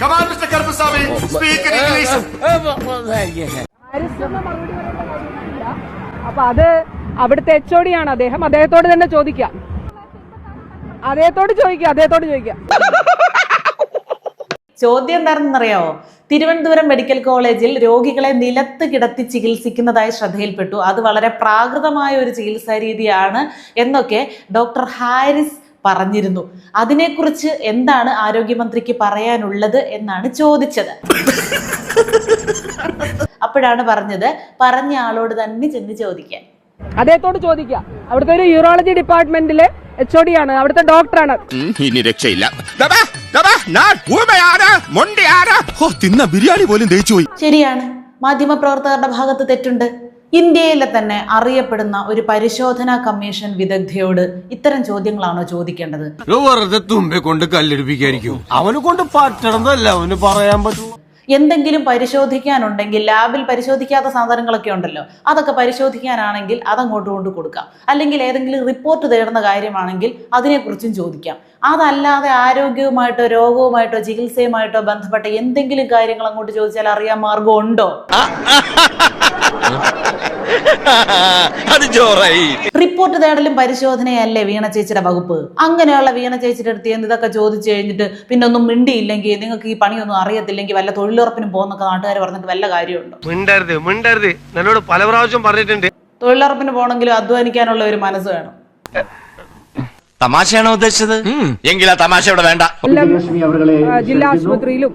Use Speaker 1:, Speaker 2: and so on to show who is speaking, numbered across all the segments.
Speaker 1: Come on mister Mr. Speak
Speaker 2: Speak in English. അപ്പൊ അത് അവിടുത്തെ എച്ച് ഒടിയാണ് അദ്ദേഹം. അദ്ദേഹത്തോട് തന്നെ ചോദിക്കാം. അദ്ദേഹത്തോട് ചോദിക്കാം അദ്ദേഹത്തോട് ചോദിക്കാം.
Speaker 3: ചോദ്യം എന്താണെന്നറിയാവോ? തിരുവനന്തപുരം മെഡിക്കൽ കോളേജിൽ രോഗികളെ നിലത്ത് കിടത്തി ചികിത്സിക്കുന്നതായി ശ്രദ്ധയിൽപ്പെട്ടു. അത് വളരെ പ്രാകൃതമായ ഒരു ചികിത്സാ രീതിയാണ് എന്നൊക്കെ ഡോക്ടർ ഹാരിസ് പറഞ്ഞിരുന്നു. അതിനെക്കുറിച്ച് എന്താണ് ആരോഗ്യമന്ത്രിക്ക് പറയാനുള്ളത് എന്നാണ് ചോദിച്ചത്. അപ്പോഴാണ് പറഞ്ഞത് പറഞ്ഞ ആളോട് തന്നെ ചെന്ന് ചോദിക്കാൻ.
Speaker 2: അദ്ദേഹത്തോട് ചോദിക്കാം. അവിടുത്തെ ഒരു യൂറോളജി ഡിപ്പാർട്ട്മെന്റിലെ എച്ച് ഒ ഡി ആണ്. അവിടുത്തെ ഡോക്ടറാണ്
Speaker 1: ഇനി രക്ഷയില്ല. തിന്ന ബിരിയാണി പോലും
Speaker 3: ശരിയാണ്. മാധ്യമപ്രവർത്തകരുടെ ഭാഗത്ത് തെറ്റുണ്ട്. ഇന്ത്യയിലെ തന്നെ അറിയപ്പെടുന്ന ഒരു പരിശോധനാ കമ്മീഷൻ വിദഗ്ധയോട് ഇത്തരം ചോദ്യങ്ങളാണോ ചോദിക്കേണ്ടത്?
Speaker 4: വെറുതെ തുമ്പെ കൊണ്ട് കല്ലെടുപ്പിക്കായിരിക്കും. അവനെ കൊണ്ട് പറ്റണതല്ല അവന് പറയാൻ പറ്റും.
Speaker 3: എന്തെങ്കിലും പരിശോധിക്കാനുണ്ടെങ്കിൽ ലാബിൽ പരിശോധിക്കാത്ത സാധനങ്ങളൊക്കെ ഉണ്ടല്ലോ അതൊക്കെ പരിശോധിക്കാനാണെങ്കിൽ അതങ്ങോട്ട് കൊണ്ട് കൊടുക്കാം. അല്ലെങ്കിൽ ഏതെങ്കിലും റിപ്പോർട്ട് തേടുന്ന കാര്യമാണെങ്കിൽ അതിനെക്കുറിച്ചും ചോദിക്കാം. അതല്ലാതെ ആരോഗ്യവുമായിട്ടോ രോഗവുമായിട്ടോ ചികിത്സയുമായിട്ടോ ബന്ധപ്പെട്ട എന്തെങ്കിലും കാര്യങ്ങൾ അങ്ങോട്ട് ചോദിച്ചാൽ അറിയാൻ മാർഗം ഉണ്ടോ?
Speaker 1: അത് ജോറായി.
Speaker 3: റിപ്പോർട്ട് തേടലും പരിശോധനയല്ലേ വീണ ചേച്ചിയുടെ വകുപ്പ്? അങ്ങനെയുള്ള വീണ ചേച്ചിയുടെ അടുത്ത് എന്ത് ഇതൊക്കെ ചോദിച്ചു കഴിഞ്ഞിട്ട് പിന്നെ ഒന്നും മിണ്ടിയില്ലെങ്കിൽ നിങ്ങൾക്ക് ഈ പണിയൊന്നും അറിയത്തില്ലെങ്കിൽ വല്ല തൊഴിലുറപ്പിനും പോകുന്നൊക്കെ നാട്ടുകാർ പറഞ്ഞിട്ട് വല്ല കാര്യമുണ്ടോ?
Speaker 4: മിണ്ടരുത് മിണ്ടരുത്. എന്നോട് പല പ്രാവശ്യം പറഞ്ഞിട്ടുണ്ട്.
Speaker 3: തൊഴിലുറപ്പിന് പോകണമെങ്കിലും അധ്വാനിക്കാനുള്ള ഒരു മനസ്സ് വേണം.
Speaker 1: തമാശയാണോ ഉദ്ദേശിച്ചത്? എങ്കിൽ ആ തമാശ ഇവിടെ വേണ്ട.
Speaker 2: ജില്ലാ ആശുപത്രിയിലും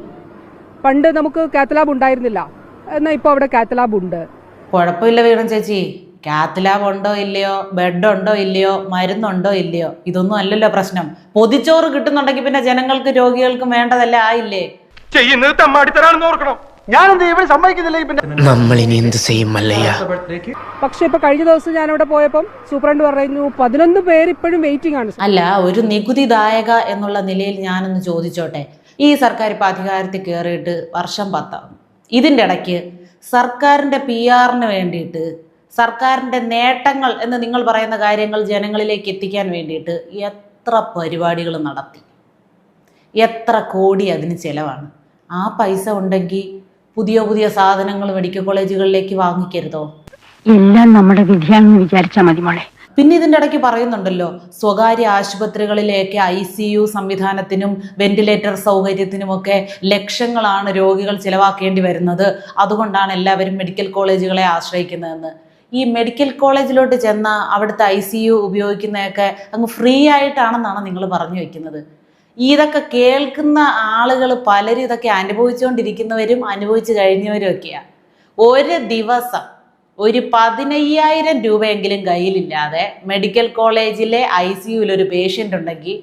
Speaker 2: പണ്ട് നമുക്ക് കാത്തലാബ് ഉണ്ടായിരുന്നില്ല. എന്നാൽ ഇപ്പൊ അവിടെ കാത്തലാബ് ഉണ്ട്.
Speaker 3: കുഴപ്പമില്ല വീണ ചേച്ചി. കാത്ത് ലാബ് ഉണ്ടോ ഇല്ലയോ? ബെഡ് ഉണ്ടോ ഇല്ലയോ? മരുന്നുണ്ടോ ഇല്ലയോ? ഇതൊന്നും അല്ലല്ലോ പ്രശ്നം. പൊതിച്ചോറ് കിട്ടുന്നുണ്ടെങ്കിൽ പിന്നെ ജനങ്ങൾക്ക് രോഗികൾക്കും വേണ്ടതല്ല? ആയില്ലേ?
Speaker 4: ചെയ്യുന്നത് തമ്മാടിത്തരാണെന്ന് ഓർക്കണം. പിന്നെ
Speaker 5: നമ്മളിനി എന്ത് ചെയ്യും മല്ലയ്യ
Speaker 2: പക്ഷെ ഇപ്പൊ കഴിഞ്ഞ ദിവസം ഞാൻ അവിടെ പോയപ്പം സൂപ്രണ്ട് പറഞ്ഞു പതിനൊന്ന് പേര് ഇപ്പോഴും വെയിറ്റിംഗ് ആണ്.
Speaker 3: അല്ല ഒരു നികുതിദായക എന്നുള്ള നിലയിൽ ഞാനൊന്ന് ചോദിച്ചോട്ടെ. ഈ സർക്കാർ ഇപ്പൊ അധികാരത്തിൽ കയറിയിട്ട് വർഷം പത്താണ് ഇതിന്റെ ഇടയ്ക്ക് സർക്കാരിന്റെ പി ആറിന് വേണ്ടിയിട്ട് സർക്കാരിന്റെ നേട്ടങ്ങൾ എന്ന് നിങ്ങൾ പറയുന്ന കാര്യങ്ങൾ ജനങ്ങളിലേക്ക് എത്തിക്കാൻ വേണ്ടിയിട്ട് എത്ര പരിപാടികൾ നടത്തി. എത്ര കോടി അതിന് ചിലവാണ്. ആ പൈസ ഉണ്ടെങ്കിൽ പുതിയ പുതിയ സാധനങ്ങൾ മെഡിക്കൽ കോളേജുകളിലേക്ക് വാങ്ങിക്കരുതോ?
Speaker 6: എല്ലാം നമ്മുടെ വിധിയാണെന്ന് വിചാരിച്ചാൽ മതി മോളെ.
Speaker 3: പിന്നെ ഇതിന്റെ ഇടയ്ക്ക് പറയുന്നുണ്ടല്ലോ സ്വകാര്യ ആശുപത്രികളിലേക്ക് ഐ സി യു സംവിധാനത്തിനും വെന്റിലേറ്റർ സൗകര്യത്തിനുമൊക്കെ ലക്ഷങ്ങളാണ് രോഗികൾ ചിലവാക്കേണ്ടി വരുന്നത്. അതുകൊണ്ടാണ് എല്ലാവരും മെഡിക്കൽ കോളേജുകളെ ആശ്രയിക്കുന്നതെന്ന്. ഈ മെഡിക്കൽ കോളേജിലോട്ട് ചെന്ന അവിടുത്തെ ഐ സി യു ഉപയോഗിക്കുന്നതൊക്കെ അങ്ങ് ഫ്രീ ആയിട്ടാണെന്നാണ് നിങ്ങൾ പറഞ്ഞു വെക്കുന്നത്. ഇതൊക്കെ കേൾക്കുന്ന ആളുകൾ പലരും ഇതൊക്കെ അനുഭവിച്ചുകൊണ്ടിരിക്കുന്നവരും അനുഭവിച്ചു കഴിഞ്ഞവരും ഒക്കെയാണ് ഒരു ദിവസം ഒരു പതിനയ്യായിരം രൂപയെങ്കിലും കയ്യിലില്ലാതെ മെഡിക്കൽ കോളേജിലെ ഐ സി യുവിൽ ഒരു പേഷ്യന്റ് ഉണ്ടെങ്കിൽ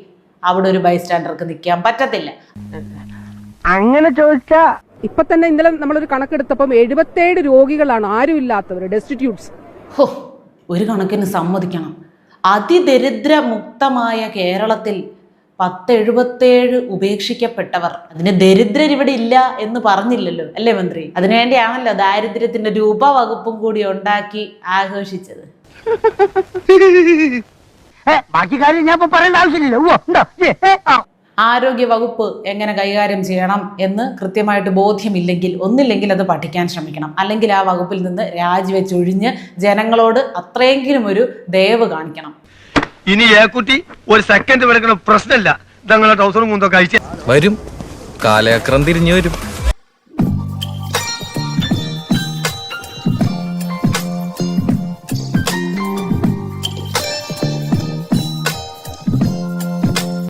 Speaker 3: അവിടെ ഒരു ബൈസ്റ്റാൻഡർക്ക് നിൽക്കാൻ പറ്റത്തില്ല.
Speaker 6: അങ്ങനെ ചോദിച്ചാ
Speaker 2: ഇപ്പൊ തന്നെ ഇന്നലെ നമ്മളൊരു കണക്കെടുത്തപ്പം എഴുപത്തേഴ് രോഗികളാണ് ആരും ഇല്ലാത്തവർ ഡെസ്റ്റിറ്റ്യൂട്ട്സ്
Speaker 3: ഹോ ഒരു കണക്കിന് സമ്മതിക്കണം. അതിദരിദ്രമുക്തമായ കേരളത്തിൽ പത്ത് എഴുപത്തേഴ് ഉപേക്ഷിക്കപ്പെട്ടവർ. അതിന് ദരിദ്രർ ഇവിടെ ഇല്ല എന്ന് പറഞ്ഞില്ലല്ലോ അല്ലേ മന്ത്രി? അതിനുവേണ്ടിയാണല്ലോ ദാരിദ്ര്യത്തിന്റെ രൂപ വകുപ്പും കൂടി ഉണ്ടാക്കി ആഘോഷിച്ചത്.
Speaker 6: ബാക്കി കാര്യം ഞാൻ പറയേണ്ട
Speaker 3: ആരോഗ്യ വകുപ്പ് എങ്ങനെ കൈകാര്യം ചെയ്യണം എന്ന് കൃത്യമായിട്ട് ബോധ്യമില്ലെങ്കിൽ ഒന്നില്ലെങ്കിൽ അത് പഠിക്കാൻ ശ്രമിക്കണം. അല്ലെങ്കിൽ ആ വകുപ്പിൽ നിന്ന് രാജിവെച്ചൊഴിഞ്ഞ് ജനങ്ങളോട് അത്രയെങ്കിലും ഒരു ദയവ് കാണിക്കണം.
Speaker 4: ഇനി ഏക്കുട്ടി ഒരു സെക്കൻഡ് എടുക്കണ പ്രശ്നമില്ല. ഇതങ്ങളെ ടൗസറും മുന്തൊക്കെ അയച്ചു
Speaker 7: വരും. കാലചക്രം തിരിഞ്ഞു വരും.